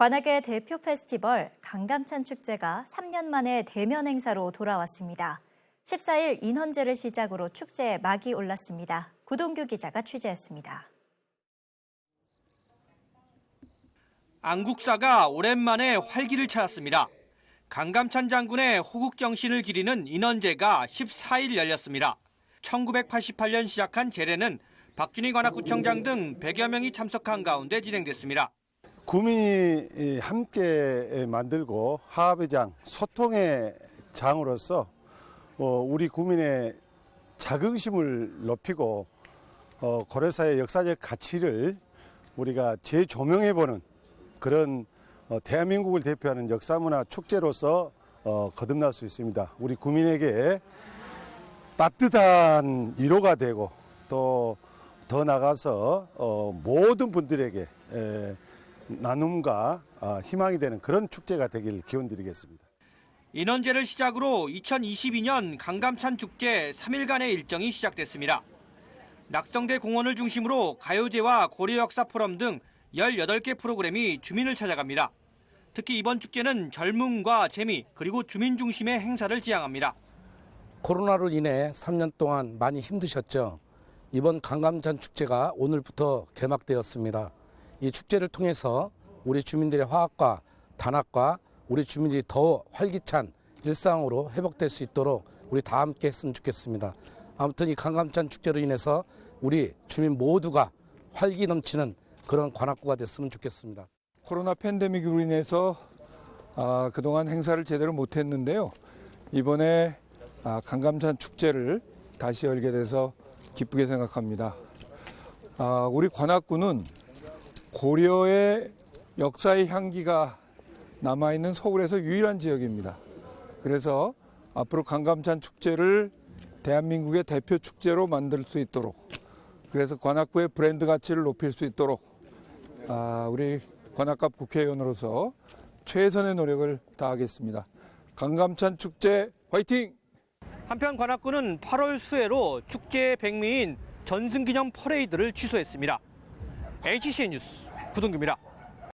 관악의 대표 페스티벌 강감찬 축제가 3년 만에 대면 행사로 돌아왔습니다. 14일 인헌제를 시작으로 축제에 막이 올랐습니다. 구동규 기자가 취재했습니다. 안국사가 오랜만에 활기를 찾았습니다. 강감찬 장군의 호국 정신을 기리는 인원제가 14일 열렸습니다. 1988년 시작한 제례는 박준희 관악구청장 등 100여 명이 참석한 가운데 진행됐습니다. 구민이 함께 만들고 화합의 장, 소통의 장으로서 어, 우리 구민의 자긍심을 높이고 어, 고려사의 역사적 가치를 우리가 재조명해보는 그런 어, 대한민국을 대표하는 역사문화 축제로서 어, 거듭날 수 있습니다. 우리 구민에게 따뜻한 위로가 되고 또 더 나가서 어, 모든 분들에게 에, 나눔과 아, 희망이 되는 그런 축제가 되길 기원드리겠습니다. 인원제를 시작으로 2022년 강감찬 축제 3일간의 일정이 시작됐습니다. 낙성대 공원을 중심으로 가요제와 고려 역사 포럼 등 18개 프로그램이 주민을 찾아갑니다. 특히 이번 축제는 젊음과 재미 그리고 주민 중심의 행사를 지향합니다. 코로나로 인해 3년 동안 많이 힘드셨죠. 이번 강감찬 축제가 오늘부터 개막되었습니다. 이 축제를 통해서 우리 주민들의 화합과 단합과 우리 주민들이 더 활기찬 일상으로 회복될 수 있도록 우리 다 함께 했으면 좋겠습니다. 아무튼 이 강감찬 축제로 인해서 우리 주민 모두가 활기 넘치는 그런 관악구가 됐으면 좋겠습니다. 코로나 팬데믹으로 인해서 아, 그동안 행사를 제대로 못했는데요. 이번에 아, 강감찬 축제를 다시 열게 돼서 기쁘게 생각합니다. 아, 우리 관악구는 고려의 역사의 향기가 남아있는 서울에서 유일한 지역입니다. 그래서 앞으로 강감찬 축제를 대한민국의 대표 축제로 만들 수 있도록 그래서 관악구의 브랜드 가치를 높일 수 있도록 아, 우리 관악갑 국회의원으로서 최선의 노력을 다하겠습니다. 강감찬 축제 화이팅! 한편 관악구는 8월 수해로 축제의 백미인 전승기념 퍼레이드를 취소했습니다. HCN 뉴스 구동규입니다.